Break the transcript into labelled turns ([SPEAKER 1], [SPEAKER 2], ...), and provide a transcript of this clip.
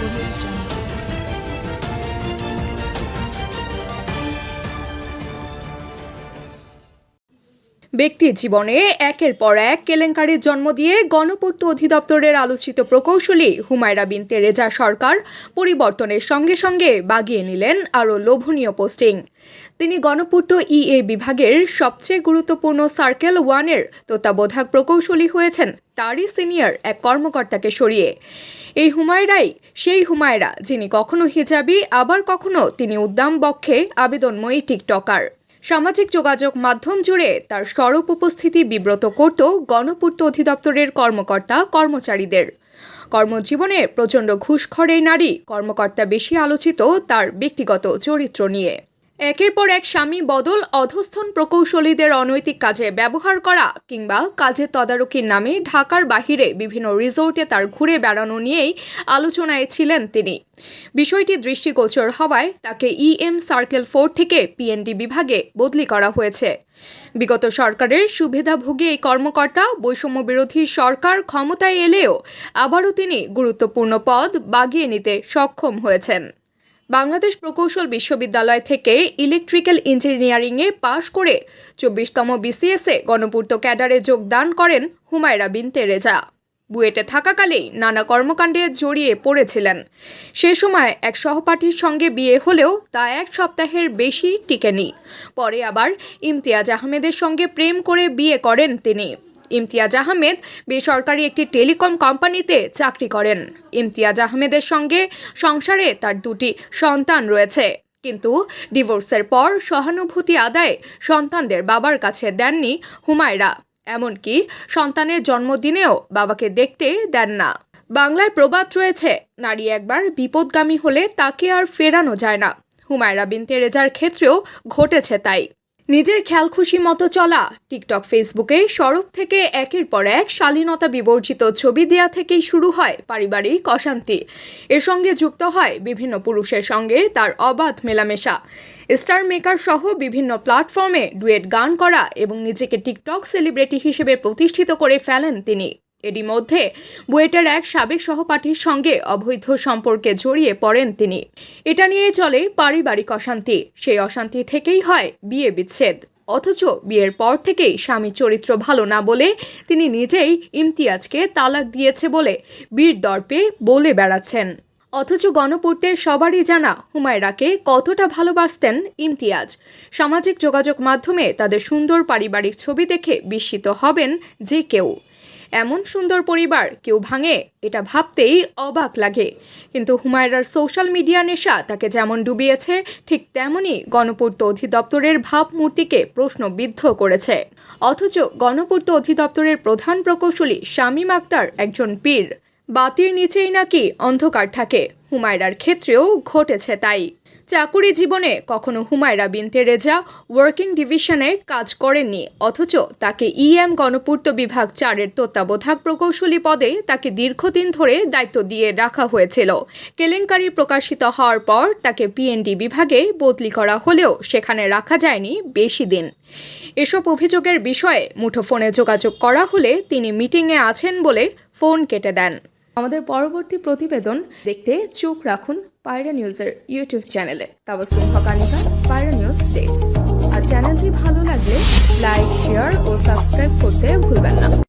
[SPEAKER 1] Audio Jungle. ব্যক্তি জীবনে একের পর এক কেলেঙ্কারির জন্ম দিয়ে গণপূর্ত অধিদপ্তরের আলোচিত প্রকৌশলী হুমায়রা বিন তেরেজা সরকার পরিবর্তনের সঙ্গে সঙ্গে বাগিয়ে নিলেন আরও লোভনীয় পোস্টিং। তিনি গণপূর্ত ইএ বিভাগের সবচেয়ে গুরুত্বপূর্ণ সার্কেল ওয়ানের তত্ত্বাবধায়ক প্রকৌশলী হয়েছেন, তারই সিনিয়র এক কর্মকর্তাকে সরিয়ে। এই হুমায়রাই সেই হুমায়রা যিনি কখনো হিজাবি, আবার কখনো তিনি উদ্দাম বক্ষে আবেদনময়ী টিকটকার। সামাজিক যোগাযোগ মাধ্যম জুড়ে তার সরব উপস্থিতি বিব্রত করত গণপূর্ত অধিদপ্তরের কর্মকর্তা, কর্মচারীদের। কর্মজীবনে প্রচণ্ড ঘুষখড়ে নারী, কর্মকর্তা বেশি আলোচিত তার ব্যক্তিগত চরিত্র নিয়ে। একের পর এক স্বামী বদল অধস্থন প্রকৌশলীদের অনৈতিক কাজে ব্যবহার করা কিংবা কাজের তদারকির নামে ঢাকার বাহিরে বিভিন্ন রিসোর্টে তার ঘুরে বেড়ানো নিয়েই আলোচনায় ছিলেন তিনি। বিষয়টি দৃষ্টিগোচর হওয়ায় তাকে ইএম সার্কেল ফোর থেকে পিএনডি বিভাগে বদলি করা হয়েছে। বিগত সরকারের সুবিধাভোগী এই কর্মকর্তা বৈষম্য বিরোধী সরকার ক্ষমতায় এলেও আবারও তিনি গুরুত্বপূর্ণ পদ বাগিয়ে নিতে সক্ষম হয়েছেন। বাংলাদেশ প্রকৌশল বিশ্ববিদ্যালয় থেকে ইলেকট্রিক্যাল ইঞ্জিনিয়ারিংয়ে পাশ করে চব্বিশতম বিসিএসে গণপূর্ত ক্যাডারে যোগদান করেন হুমায়রা বিন তেরেজা বুয়েটে থাকাকালেই নানা কর্মকাণ্ডে জড়িয়ে পড়েছিলেন। সে সময় এক সহপাঠীর সঙ্গে বিয়ে হলেও তা এক সপ্তাহের বেশি টিকেনি। পরে আবার ইমতিয়াজ আহমেদের সঙ্গে প্রেম করে বিয়ে করেন তিনি। ইমতিয়াজ আহমেদ বেসরকারি একটি টেলিকম কোম্পানিতে চাকরি করেন। ইমতিয়াজ আহমেদের সঙ্গে সংসারে তার দুটি সন্তান রয়েছে। কিন্তু ডিভোর্সের পর সহানুভূতি আদায়ে সন্তানদের বাবার কাছে দেননি হুমায়রা। এমনকি সন্তানের জন্মদিনেও বাবাকে দেখতে দেন না। বাংলায় প্রবাদ রয়েছে, নারী একবার বিপদগামী হলে তাকে আর ফেরানো যায় না। হুমায়রা বিন তেরেজার ক্ষেত্রেও ঘটেছে তাই। নিজের খেয়াল খুশি মতো চলা। টিকটক, ফেসবুকে সড়ক থেকে একের পর এক শালীনতা বিবর্জিত ছবি দেয়া থেকেই শুরু হয় পারিবারিক অশান্তি। এর সঙ্গে যুক্ত হয় বিভিন্ন পুরুষের সঙ্গে তার অবাধ মেলামেশা। স্টার মেকার সহ বিভিন্ন প্ল্যাটফর্মে ডুয়েট গান করা এবং নিজেকে টিকটক সেলিব্রিটি হিসেবে প্রতিষ্ঠিত করে ফেলেন তিনি। এরই মধ্যে বুয়েটের এক সাবেক সহপাঠীর সঙ্গে অবৈধ সম্পর্কে জড়িয়ে পড়েন তিনি। এটা নিয়ে চলে পারিবারিক অশান্তি। সেই অশান্তি থেকেই হয় বিয়ে বিচ্ছেদ। অথচ বিয়ের পর থেকেই স্বামী চরিত্র ভালো না বলে তিনি নিজেই ইমতিয়াজকে তালাক দিয়েছে বলে বীর দর্পে বলে বেড়াচ্ছেন। অথচ গণপূর্তের সবারই জানা হুমায়রাকে কতটা ভালোবাসতেন ইমতিয়াজ। সামাজিক যোগাযোগ মাধ্যমে তাদের সুন্দর পারিবারিক ছবি দেখে বিস্মিত হবেন যে কেউ। এমন সুন্দর পরিবার কেউ ভাঙে, এটা ভাবতেই অবাক লাগে। কিন্তু হুমায়রার সোশ্যাল মিডিয়া নেশা তাকে যেমন ডুবিয়েছে, ঠিক তেমনই গণপূর্ত অধিদপ্তরের ভাবমূর্তিকে প্রশ্নবিদ্ধ করেছে। অথচ গণপূর্ত অধিদপ্তরের প্রধান প্রকৌশলী শামীম আক্তার একজন পীর। বাতির নিচেই নাকি অন্ধকার থাকে। হুমায়রার ক্ষেত্রেও ঘটেছে তাই। চাকুরি জীবনে কখনো হুমায়রা বিন তেরেজা ওয়ার্কিং ডিভিশনে কাজ করেননি, অথচ তাকে ইএম গণপূর্ত বিভাগ চারের তত্ত্বাবধায়ক প্রকৌশলী পদে তাকে দীর্ঘদিন ধরে দায়িত্ব দিয়ে রাখা হয়েছিল। কেলেঙ্কারি প্রকাশিত হওয়ার পর তাকে পিএনডি বিভাগে বদলি করা হলেও সেখানে রাখা যায়নি বেশি দিন। এসব অভিযোগের বিষয়ে মুঠোফোনে যোগাযোগ করা হলে তিনি মিটিংয়ে আছেন বলে ফোন কেটে দেন। আমাদের পরবর্তী প্রতিবেদন দেখতে চোখ রাখুন পায়রা নিউজের ইউটিউব চ্যানেলে। তাবসুম হকানিকা, পায়রা নিউজ ডেস্ক। আর চ্যানেলটি ভালো লাগলে লাইক, শেয়ার ও সাবস্ক্রাইব করতে ভুলবেন না।